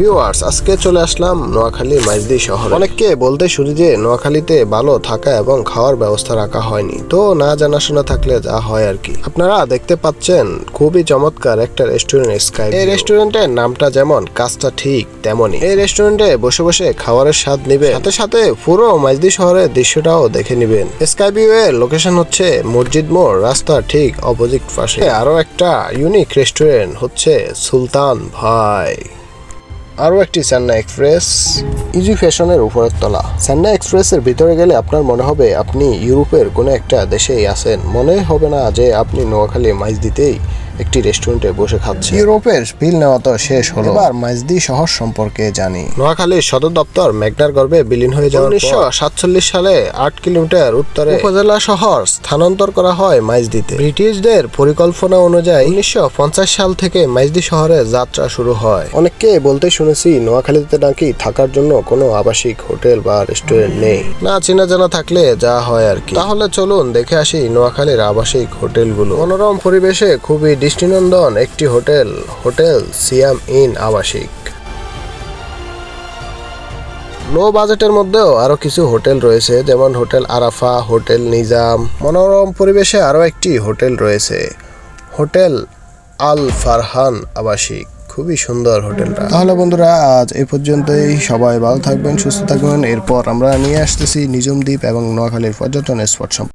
Viewers আজকে চলে আসলাম নোয়াখালী মাইজদি শহর। অনেককে বলতে শুনি যে নোয়াখালীতে ভালো থাকা এবং খাওয়ার ব্যবস্থা রাখা হয়নি। তো না জানাশোনা থাকলে যা হয় আর কি। আপনারা দেখতে পাচ্ছেন খুবই চমৎকার একটা রেস্টুরেন্ট স্কাই এই রেস্টুরেন্টের নামটা যেমন কাজটা ঠিক তেমনই। এই রেস্টুরেন্টে বসে বসে খাবারের স্বাদ নিবে সাথে সাথে পুরো মাইজদি শহরের দৃশ্যটাও দেখে নিবেন। স্কাই ভিউ এর লোকেশন হচ্ছে মসজিদ মোড়, রাস্তা ঠিক অপোজিট পাশে। আরও একটা ইউনিক রেস্টুরেন্ট হচ্ছে সুলতান ভাই। আরও একটি চেন্নাই এক্সপ্রেস ইজি ফ্যাশনের উপরের তলা। চেন্নাই এক্সপ্রেসের ভিতরে গেলে আপনার মনে হবে আপনি ইউরোপের কোনো একটা দেশেই আছেন। মনে হবে না যে আপনি নোয়াখালী মাইজ দিতেই একটি রেস্টুরেন্টে বসে খাচ্ছেন ইউরোপের বিল নেওয়া তো শেষ হলো। এবার মাইজদি শহর সম্পর্কে জানি। নোয়াখালীর সদর দপ্তর মেঘনার গর্ভে বিলীন হয়ে যাওয়ার উনিশশো সাতচল্লিশ সালে আট কিলোমিটার উত্তরে উপজেলা শহর স্থানান্তর করা হয় মাইজদিতে ব্রিটিশদের পরিকল্পনা অনুযায়ী উনিশশো সাল থেকে মাইজদি শহরে যাত্রা শুরু হয়। অনেককে বলতে শুনেছি নোয়াখালীতে নাকি থাকার জন্য কোনো আবাসিক হোটেল বা রেস্টুরেন্ট নেই। না চেনা জানা থাকলে যা হয় আর কি। তাহলে চলুন দেখে আসি নোয়াখালীর আবাসিক হোটেলগুলো। মনোরম পরিবেশে খুবই দৃষ্টিনন্দন একটি হোটেল হোটেল সিয়াম ইন আবাসিক। লো বাজেটের মধ্যেও আরও কিছু হোটেল রয়েছে, যেমন হোটেল আরাফা, হোটেল নিজাম। মনোরম পরিবেশে আরও একটি হোটেল রয়েছে, হোটেল আল ফারহান আবাসিক। খুবই সুন্দর হোটেলটা। তাহলে বন্ধুরা, আজ এই পর্যন্তই। সবাই ভালো থাকবেন, সুস্থ থাকবেন। এরপর আমরা নিয়ে আসতেছি নিজম দ্বীপ এবং নোয়াখালীর পর্যটন স্পট